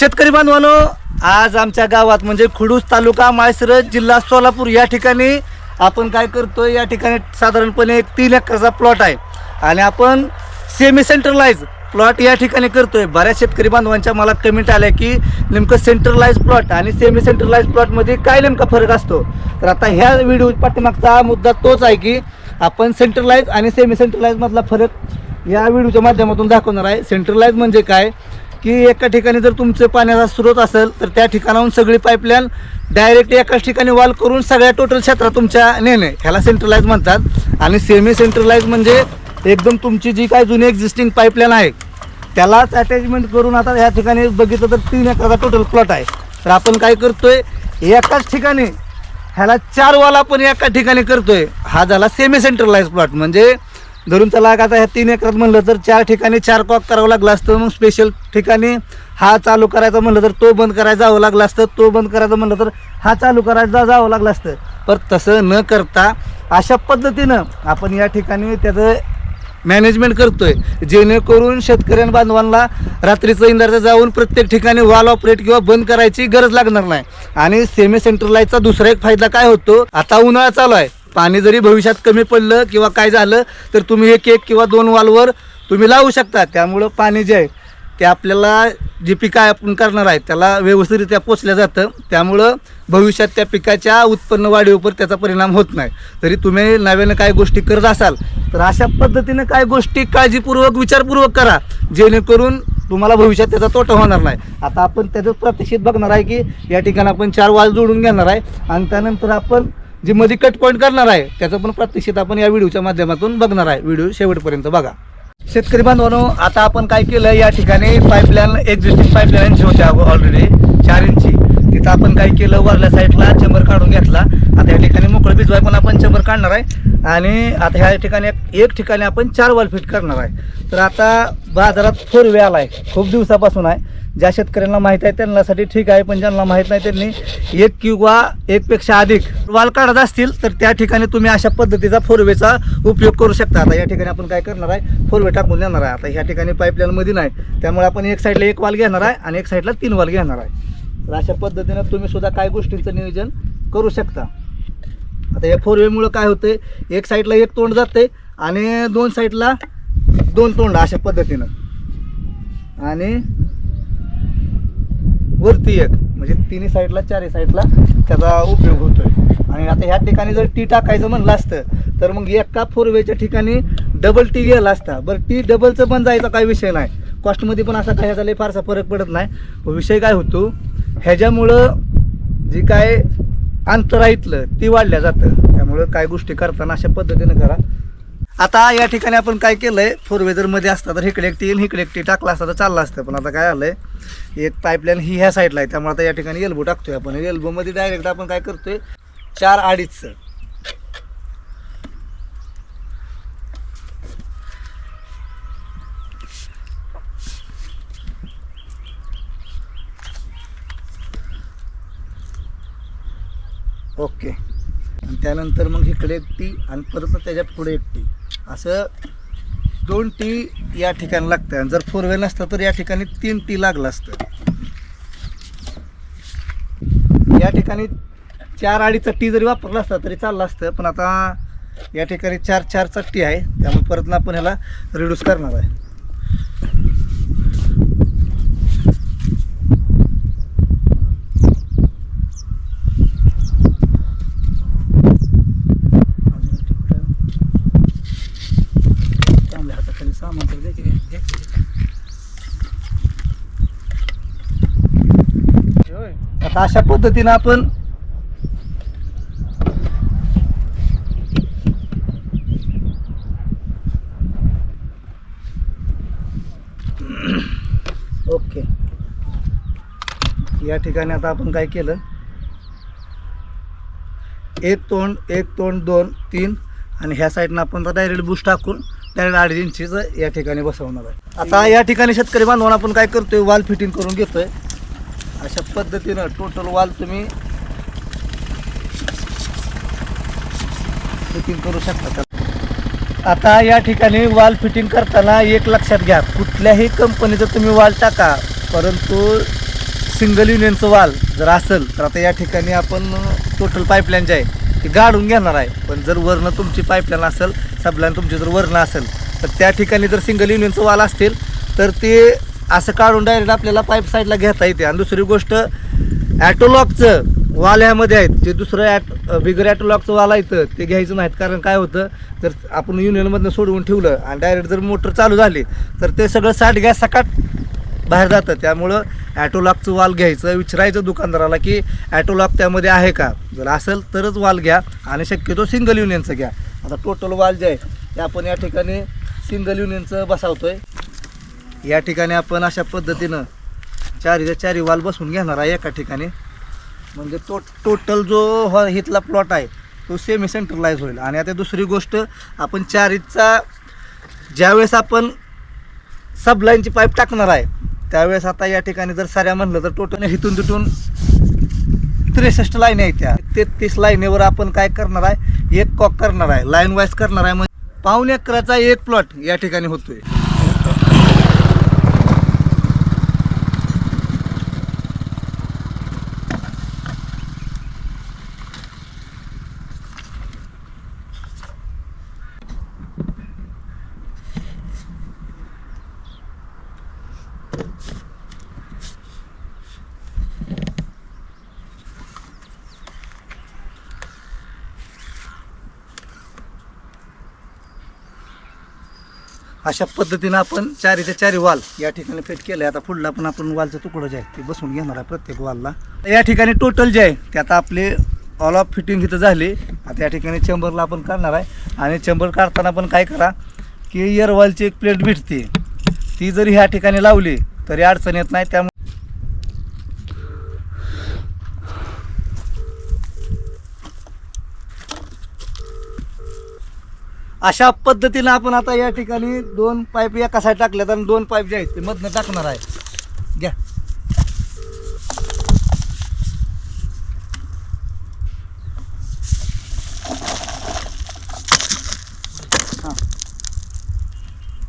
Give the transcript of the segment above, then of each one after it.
शेतकरी बांधवानो आज आमच्या गावात म्हणजे खुडूस तालुका माळशिरस जिल्हा सोलापूर या ठिकाणी आपण काय करतोय या ठिकाणी साधारणपणे एक तीन एकरचा प्लॉट आहे. आणि आपण सेमी सेंट्रलाइज प्लॉट या ठिकाणी करतोय. बऱ्याच शेतकरी बांधवांच्या मला कमेंट आल्या की नेमकं सेंट्रलाइज प्लॉट आणि सेमी सेंट्रलाइज प्लॉटमध्ये काय नेमका फरक असतो? तर आता ह्या व्हिडिओ पाठीमागचा मुद्दा तोच आहे की आपण सेंट्रलाइज आणि सेमी सेंट्रलाइजमधला फरक या व्हिडिओच्या माध्यमातून दाखवणार आहे. सेंट्रलाइज म्हणजे काय? की एका ठिकाणी जर तुमचं पाण्याचा स्रोत असेल तर त्या ठिकाणाहून सगळी पाईपलाईन डायरेक्ट एकाच ठिकाणी वॉल करून सगळ्या टोटल क्षेत्रात तुमच्या नेणे. ह्याला सेंट्रलाइज म्हणतात. आणि सेमी सेंट्रलाइज म्हणजे एकदम तुमची जी काय जुनी एक्झिस्टिंग पाईपलाईन आहे त्यालाच अटॅचमेंट करून आता ह्या ठिकाणी बघितलं तर तीन एकराचा टोटल प्लॉट आहे. तर आपण काय करतोय एकाच ठिकाणी ह्याला चार वाल आपण एका ठिकाणी करतोय. हा झाला सेमी सेंट्रलाइज प्लॉट म्हणजे धरून चला. आता ह्या तीन एकरात म्हणलं तर चार ठिकाणी चार कॉक करावं लागलं असतं. मग स्पेशल ठिकाणी हा चालू करायचा म्हणलं तर तो बंद करायला जावं लागलं असतं. तो बंद करायचा म्हणलं तर हा चालू करायचा जावं लागलं असतं. पर तसं न करता अशा पद्धतीनं आपण या ठिकाणी त्याचं मॅनेजमेंट करतोय. जेणेकरून शेतकऱ्यां बांधवांना रात्रीचं इंदारचं जाऊन प्रत्येक ठिकाणी वॉल ऑपरेट किंवा बंद करायची गरज लागणार नाही. आणि सेमी सेंट्रलाईजचा दुसरा एक फायदा काय होतो? आता उन्हाळा चालू आहे. पाणी जरी भविष्यात कमी पडलं किंवा काय झालं तर तुम्ही एक एक किंवा दोन वालवर तुम्ही लावू शकता. त्यामुळं पाणी जे आहे ते आपल्याला जी पिकं आपण करणार आहे त्याला व्यवस्थितरित्या पोचलं जातं. त्यामुळं भविष्यात त्या पिकाच्या उत्पन्न वाढीवर त्याचा परिणाम होत नाही. तरी तुम्ही नव्यानं काय गोष्टी करत असाल तर अशा पद्धतीनं काय गोष्टी काळजीपूर्वक विचारपूर्वक करा. जेणेकरून तुम्हाला भविष्यात त्याचा तोटा होणार नाही. आता आपण त्याचं प्रतिष्ठित बघणार आहे की या ठिकाणी आपण चार वाल जोडून घेणार आहे. आणि त्यानंतर आपण जी मध्ये कट पॉईंट करणार आहे त्याचं पण प्रतिष्ठित आपण या व्हिडिओच्या माध्यमातून बघणार आहे. व्हिडिओ शेवटपर्यंत बघा. शेतकरी बांधवांनो आता आपण काय केलं या ठिकाणी पाईपलाईन एक्झिस्टिंग पाईपलाईनची होत्या ऑलरेडी चार इंची तिथं आपण काय केलं वरल्या साईडला चेंबर काढून घेतला. आता या ठिकाणी मोकळं भिजवाय पण आपण चेंबर काढणार आहे. आणि आता ह्या ठिकाणी एक- ठिकाणी आपण चार वॉल फिट करणार आहे. तर आता बाजारात फोर वे आला आहे खूप दिवसापासून आहे. ज्या शेतकऱ्यांना माहीत आहे त्यांनासाठी ठीक आहे पण ज्यांना माहीत नाही त्यांनी एक किंवा एकपेक्षा अधिक वाल काढत असतील तर त्या ठिकाणी तुम्ही अशा पद्धतीचा फोरवेचा उपयोग करू शकता. आता या ठिकाणी आपण काय करणार आहे? फोरवे टाकून देणार आहे. आता ह्या ठिकाणी पाईपलाईनमध्ये नाही. त्यामुळे आपण एक साईडला एक वाल घेणार आहे आणि एक साईडला तीन वाल घेणार आहे. तर अशा पद्धतीनं तुम्ही सुद्धा काय गोष्टींचं नियोजन करू शकता. आता या फोर वेमुळं काय होतंय एक साईडला एक तोंड जाते आणि दोन साईडला दोन तोंड अशा पद्धतीनं. आणि वरती एक म्हणजे तिन्ही साईडला चारही साईडला त्याचा उपयोग होतोय. आणि आता ह्या ठिकाणी जर टी टाकायचं म्हणलं असतं तर मग एका फोर वेच्या ठिकाणी डबल टी गेला असता. बरं टी डबलचं पण जायचा काही विषय नाही. कॉस्टमध्ये पण असा काही ह्याचा फारसा फरक पडत नाही. विषय काय होतो ह्याच्यामुळं जी काय अंतर आहे ती वाढल्या जातं. त्यामुळं काय गोष्टी करताना अशा पद्धतीनं करा. आता या ठिकाणी आपण काय केलं आहे फोर व्हीलरमध्ये असतं तर इकडे एक येईल इकडे एक टी टाकला असता तर चाललं असतं. पण आता काय आलं आहे एक पाईपलाईन ही ह्या साईडला आहे. त्यामुळे आता या ठिकाणी एल्बो टाकतोय आपण. एल्बोमध्ये डायरेक्ट आपण काय करतोय चार अडीचचं. ओके. आणि त्यानंतर मग इकडे एक टी आणि परत त्याच्या पुढे एक टी. असं दोन टी या ठिकाणी लागतं आणि जर फोर व्हील नसतं तर या ठिकाणी तीन टी लागलं असतं. या ठिकाणी चार अडीचा टी जरी वापरला असता तरी चाललं असतं. पण आता या ठिकाणी चार चारचा टी आहे. त्यामुळे परत ना आपण ह्याला रिड्यूस करणार आहे अजून एक टी कुठं आहे? चांगल्या हाताखाली सामान तर द्या की काय? द्या की. आता अशा पद्धतीनं आपण ओके. या ठिकाणी आता आपण काय केलं? एक तोंड एक तोंड दोन तीन आणि ह्या साईडनं आपण डायरेक्ट बूस्ट टाकून डायरेक्ट अडीच इंचीचं या ठिकाणी बसवणार आहे. आता या ठिकाणी शेतकरी बांधवांना आपण काय करतोय? वाल फिटिंग करून घेतोय. अशा पद्धतीनं टोटल वाल तुम्ही फिटिंग करू शकता त्याला. आता या ठिकाणी वाल फिटिंग करताना एक लक्षात घ्या कुठल्याही कंपनीचं तुम्ही वाल टाका परंतु सिंगल युनियनचं वाल जर असेल तर आता या ठिकाणी आपण टोटल पाईपलाईन जे आहे ती गाडून घेणार आहे पण जर वरनं तुमची पाईपलाईन असेल सबलाईन तुमची जर वरनं असेल तर त्या ठिकाणी जर सिंगल युनियनचं वाल असतील तर ते असं काढून डायरेक्ट आपल्याला पाईप साईडला घेता येते. आणि दुसरी गोष्ट ॲटोलॉकचं वाल ह्यामध्ये आहेत. जे दुसरं ॲट बिगर ॲटोलॉकचं वाल येतं ते घ्यायचं नाहीत. कारण काय होतं जर आपण युनियनमधनं सोडवून ठेवलं आणि डायरेक्ट जर मोटर चालू झाली तर ते सगळं साठ गॅस सकाट बाहेर जातं. त्यामुळं ॲटोलॉकचं वाल घ्यायचं. विचारायचं दुकानदाराला की ॲटोलॉक त्यामध्ये आहे का? जर असेल तरच वाल घ्या आणि शक्यतो सिंगल युनियनचं घ्या. आता टोटल वाल जे आहे ते आपण या ठिकाणी सिंगल युनियनचं बसावतो आहे या ठिकाणी आपण अशा पद्धतीनं चारीच्या चारी वाल बसून घेणार आहे एका ठिकाणी. म्हणजे तो टोटल जो ह इथला प्लॉट आहे तो सेमी सेंट्रलाइज होईल. आणि आता दुसरी गोष्ट आपण चारीचा ज्यावेळेस आपण सबलाईनची पाईप टाकणार आहे त्यावेळेस आता या ठिकाणी जर साऱ्या म्हणलं तर टोटल हिथून तिथून त्रेसष्ट लाईन आहे त्या. तेहतीस लाईनीवर आपण काय करणार आहे? एक कॉक करणार आहे. लाईन वाईज करणार आहे. म्हणजे पाऊण एकराचा एक प्लॉट या ठिकाणी होतोय. अशा पद्धतीनं आपण चारीच्या चारी वाल या ठिकाणी फिट केलं आहे आता पुढला पण आपण वालचं तुकडं जे आहे ते बसून घेणार आहे प्रत्येक वालला. या ठिकाणी टोटल जे आहे ते आता आपले ऑल ऑफ फिटिंग इथं झाली. आता या ठिकाणी चेंबरला आपण काढणार आहे. आणि चेंबर काढताना पण काय करा की इयरवालची एक प्लेट भेटते. ती जरी ह्या ठिकाणी लावली तरी अडचण येत नाही. त्यामुळे अशा पद्धतीनं आपण आता या ठिकाणी दोन पाईप एका साईड टाकल्यात आणि दोन पाईप जे आहेत ते मधनं टाकणार आहे. घ्या.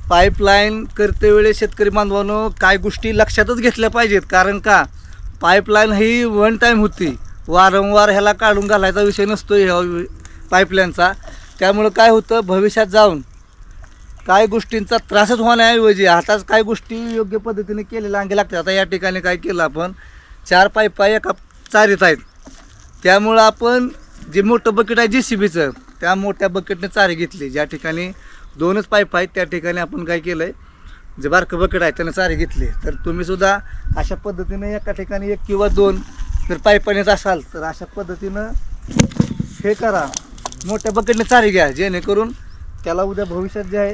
पाईपलाईन करते वेळेस शेतकरी बांधवांनो काय गोष्टी लक्षातच घेतल्या पाहिजेत. कारण का? पाईपलाईन ही वन टाईम होती. वारंवार ह्याला काढून घालायचा विषय नसतो ह्या पाईपलाईनचा. त्यामुळं काय होतं भविष्यात जाऊन काय गोष्टींचा त्रासच होण्याऐवजी आताच काय गोष्टी योग्य पद्धतीने केलेल्या अंगी लागतात. आता या ठिकाणी काय केलं आपण चार पाईपा एका चारीत आहेत. त्यामुळं आपण जे मोठं बकेट आहे जी सी बीचं त्या मोठ्या बकेटने चारी घेतली. ज्या ठिकाणी दोनच पाईप आहेत त्या ठिकाणी आपण काय केलं आहे जे बारकं बकेट आहे त्यानं चारी घेतली. तर तुम्हीसुद्धा अशा पद्धतीने एका ठिकाणी एक किंवा दोन जर पाईपाने असाल तर अशा पद्धतीनं हे करा. मोठ्या बकेटने चारी घ्या जेणेकरून त्याला उद्या भविष्यात जे आहे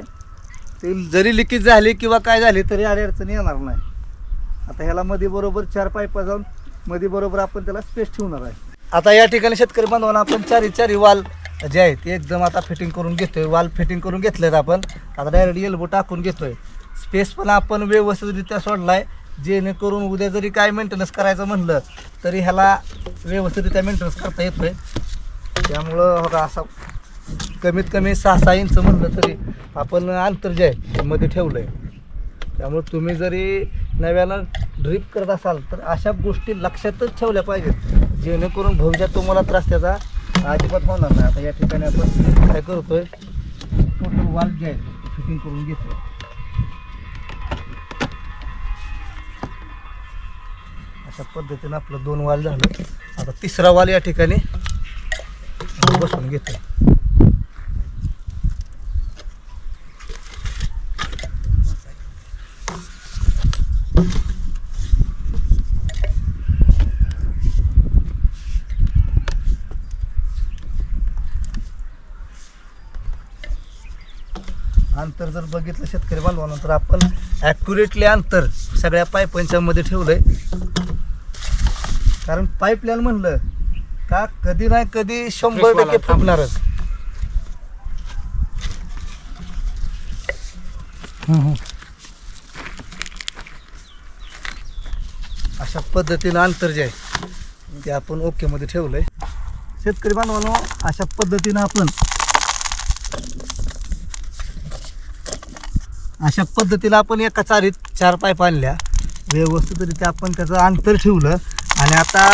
ते जरी लिकेज झाली किंवा काय झाली तरी अडी अडचणी येणार नाही. आता ह्याला मध्ये बरोबर चार पाईपा जाऊन मध्ये बरोबर आपण त्याला स्पेस ठेवणार आहे. आता या ठिकाणी शेतकरी बांधवांना आपण चारी चारी वाल जे आहे ते एकदम आता फिटिंग करून घेतोय. वाल फिटिंग करून घेतलेत आपण. आता डायरेक्ट एल्बो टाकून घेतोय. स्पेस पण आपण व्यवस्थितरित्या सोडलाय. जेणेकरून उद्या जरी काय मेंटेनन्स करायचं म्हणलं तरी ह्याला व्यवस्थितरित्या मेंटेनन्स करता येतोय त्यामुळं बघा असा कमीत कमी सहा सहा इंच म्हटलं तरी आपण अंतर जे आहे मध्ये ठेवलं आहे त्यामुळे तुम्ही जरी नव्यानं ड्रीप करत असाल तर अशा गोष्टी लक्षातच ठेवल्या पाहिजेत. जेणेकरून भविष्यात तुम्हाला त्रास त्याचा अजिबात होणार नाही. आता या ठिकाणी आपण काय करतोय टोटल वाल जे आहे फिटिंग करून घेतोय. अशा पद्धतीनं आपलं दोन वाल झालं. आता तिसरा वाल या ठिकाणी बसून घेतो अंतर जर बघितलं शेतकरी बांधवांना तर आपण ॲक्युरेटली अंतर सगळ्या पाईपांच्या मध्ये ठेवलंय. कारण पाईपलाईन म्हणलं का? कधी नाही कधी शंभर टक्के. फुटणारच. अशा पद्धतीनं अंतर जे आहे ते आपण ओके मध्ये ठेवलंय. शेतकरी बांधवांनो अशा पद्धतीनं आपण अशा पद्धतीनं आपण एका चारीत चार पाईप आणल्या व्यवस्थितरित्या आपण त्याचं अंतर ठेवलं. आणि आता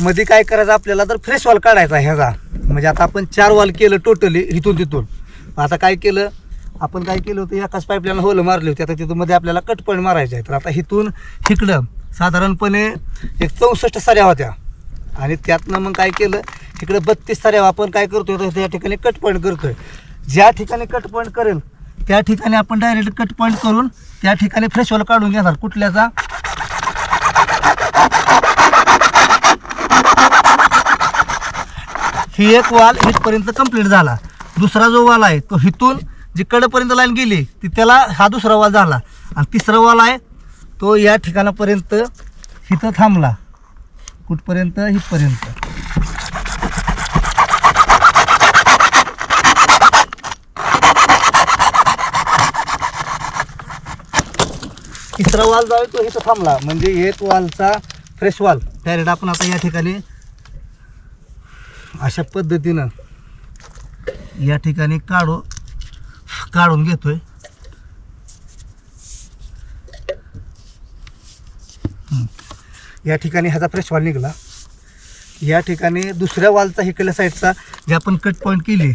मध्ये काय करायचं आपल्याला तर फ्रेश वॉल काढायचा ह्याचा. म्हणजे आता आपण चार वॉल केलं टोटली इथून तिथून. आता काय केलं? आपण काय केलं होतं? एकाच पाईपलाईन होलं मारली होती. आता तिथून मध्ये आपल्याला कट पॉईंट मारायचे आहे तर आता इथून इकडं साधारणपणे एक चौसष्ट साऱ्या होत्या. आणि त्यातनं मग काय केलं? इकडे बत्तीस साऱ्या. आपण काय करतोय? तर त्या ठिकाणी कट पॉईंट करतोय. ज्या ठिकाणी कट पॉईंट करेल त्या ठिकाणी आपण डायरेक्ट कट पॉईंट करून त्या ठिकाणी फ्रेश वॉल काढून घेणार. कुठल्याचा? ही एक वाल इथपर्यंत कंप्लीट झाला. दुसरा जो वाल आहे तो हिथून जिकडपर्यंत लाईन गेली ती त्याला हा दुसरा वाल झाला. आणि तिसरा वाल आहे तो या ठिकाणापर्यंत इथं थांबला. कुठपर्यंत? इथपर्यंत. तिसरा वाल जो आहे तो इथं थांबला. म्हणजे एक वालचा फ्रेश वाल. डायरेक्ट आपण आता या ठिकाणी अशा पद्धतीनं या ठिकाणी काढू काढून घेतोय. या ठिकाणी ह्याचा फ्रेश वाल निघाला. या ठिकाणी दुसऱ्या वालचा इकडल्या साईडचा जे आपण कट पॉईंट केली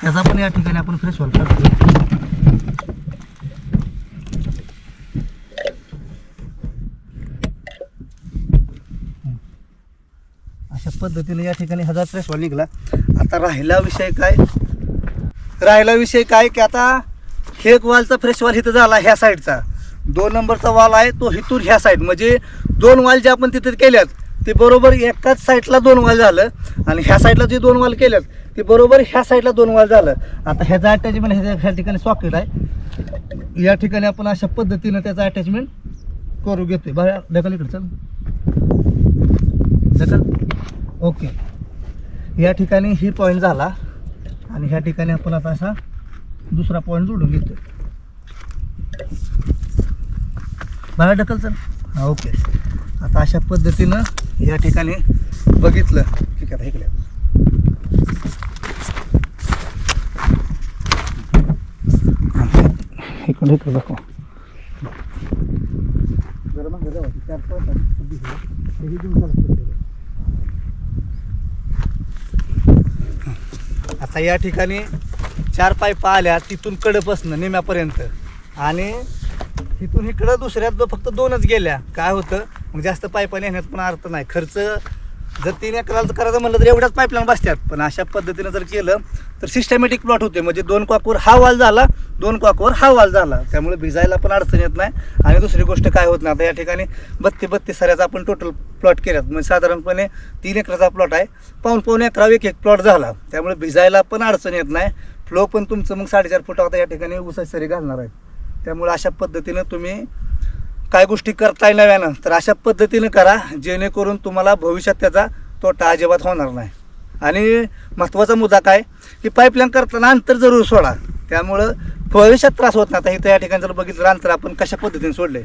त्याचा पण या ठिकाणी आपण फ्रेश वाल काढतो अशा पद्धतीने या ठिकाणी हजार फ्रेश वाल निघाला. आता राहिला विषय काय? राहिला विषय काय की आता हे एक वालचा फ्रेश वाल इथं झाला ह्या साईडचा दोन नंबरचा वाल आहे तो हितूर ह्या साईड म्हणजे दोन वाल जे आपण तिथे केल्यात ते बरोबर एकाच साईडला दोन वाल झालं आणि ह्या साईडला जे दोन वाल केल्यात ते बरोबर ह्या साईडला दोन वाल झालं. आता ह्याचा अटॅचमेंट ह्याच्या ह्या ठिकाणी सॉकेट आहे. या ठिकाणी आपण अशा पद्धतीनं त्याचा अटॅचमेंट करू घेतोय. बघा ढकल इकडे चल. ढकल. ओके. या ठिकाणी ही पॉईंट झाला आणि ह्या ठिकाणी आपण आता असा दुसरा पॉईंट जोडून घेतोय. बाहेर ढकल चल. हा ओके. आता अशा पद्धतीनं या ठिकाणी बघितलं. ठीक आहे आता इकडे. इकडे इकडे दाखव जरा मागे चार पाच आता या ठिकाणी चार पायपा आल्या तिथून कडपसनं निम्यापर्यंत. आणि तिथून इकडं दुसऱ्यात फक्त दोनच गेल्या. काय होतं? मग जास्त पायपा नेण्यात पण अर्थ नाही. खर्च जर तीन एकराला करायचं म्हणलं तर एवढ्याच पाईपलाईन बसतात. पण अशा पद्धतीनं जर केलं तर सिस्टमॅटिक प्लॉट होते. म्हणजे दोन क्वाकवर हा वाल झाला दोन क्वाकवर हा वाल झाला. त्यामुळे भिजायला पण अडचण येत नाही. आणि दुसरी गोष्ट काय होत नाही? आता या ठिकाणी बत्ती बत्तीस साऱ्याचा आपण टोटल प्लॉट केल्यात. म्हणजे साधारणपणे तीन एकराचा प्लॉट आहे. पाऊन पाऊन एकरा एक एक प्लॉट झाला. त्यामुळे भिजायला पण अडचण येत नाही. फ्लो पण तुमचं मग साडेचार फुट आता या ठिकाणी उसाची सरी घालणार आहे. त्यामुळे अशा पद्धतीनं तुम्ही काय गोष्टी करताय नव्यानं तर अशा पद्धतीनं करा जेणेकरून तुम्हाला भविष्यात त्याचा तोटा अजिबात होणार नाही. आणि महत्त्वाचा मुद्दा काय की पाईपलाईन करताना अंतर जरूर सोडा. त्यामुळं भविष्यात त्रास होत नाही. आता इथं या ठिकाणी जर बघितलं अंतर आपण कशा पद्धतीने सोडले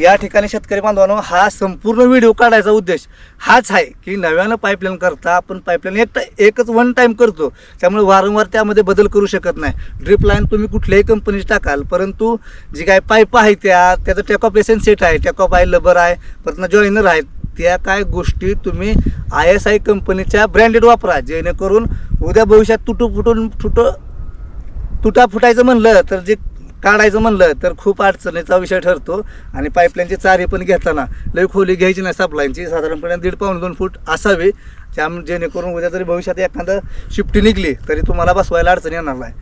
या ठिकाणी शेतकरी बांधवांनो हा संपूर्ण व्हिडिओ काढायचा उद्देश हाच आहे की नव्यानं पाईपलाईन करता आपण पाईपलाईन एक एकच वन टाईम करतो. त्यामुळे वारंवार त्यामध्ये बदल करू शकत नाही. ड्रिप लाईन तुम्ही कुठल्याही कंपनीची टाकाल परंतु जी काय पाईप आहे त्या त्याचं टेकॉप लेसन सेट आहे टेकॉप आहे लबर आहे परत जॉईनर आहेत त्या काय गोष्टी तुम्ही आय एस आय कंपनीच्या ब्रँडेड वापरा. जेणेकरून उद्या भविष्यात तुटू फुटून तुट तुटा फुटायचं म्हणलं तर जे काढायचं म्हणलं तर खूप अडचणीचा विषय ठरतो. आणि पाईपलाईनची चारी पण घेताना लई खोली घ्यायची नाही सप्लाईनची साधारणपणे दीड पाऊण दोन फूट असावी. त्या जेणेकरून उद्या जरी भविष्यात एखादं शिफ्टी निघली तरी तुम्हाला बसवायला अडचण येणार नाही.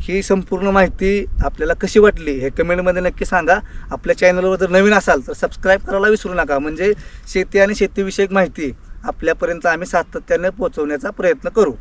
ही संपूर्ण माहिती आपल्याला कशी वाटली हे कमेंटमध्ये नक्की सांगा. आपल्या चॅनलवर जर नवीन असाल तर सबस्क्राईब करायला विसरू नका. म्हणजे शेती आणि शेतीविषयक माहिती आपल्यापर्यंत आम्ही सातत्याने पोहोचवण्याचा प्रयत्न करू.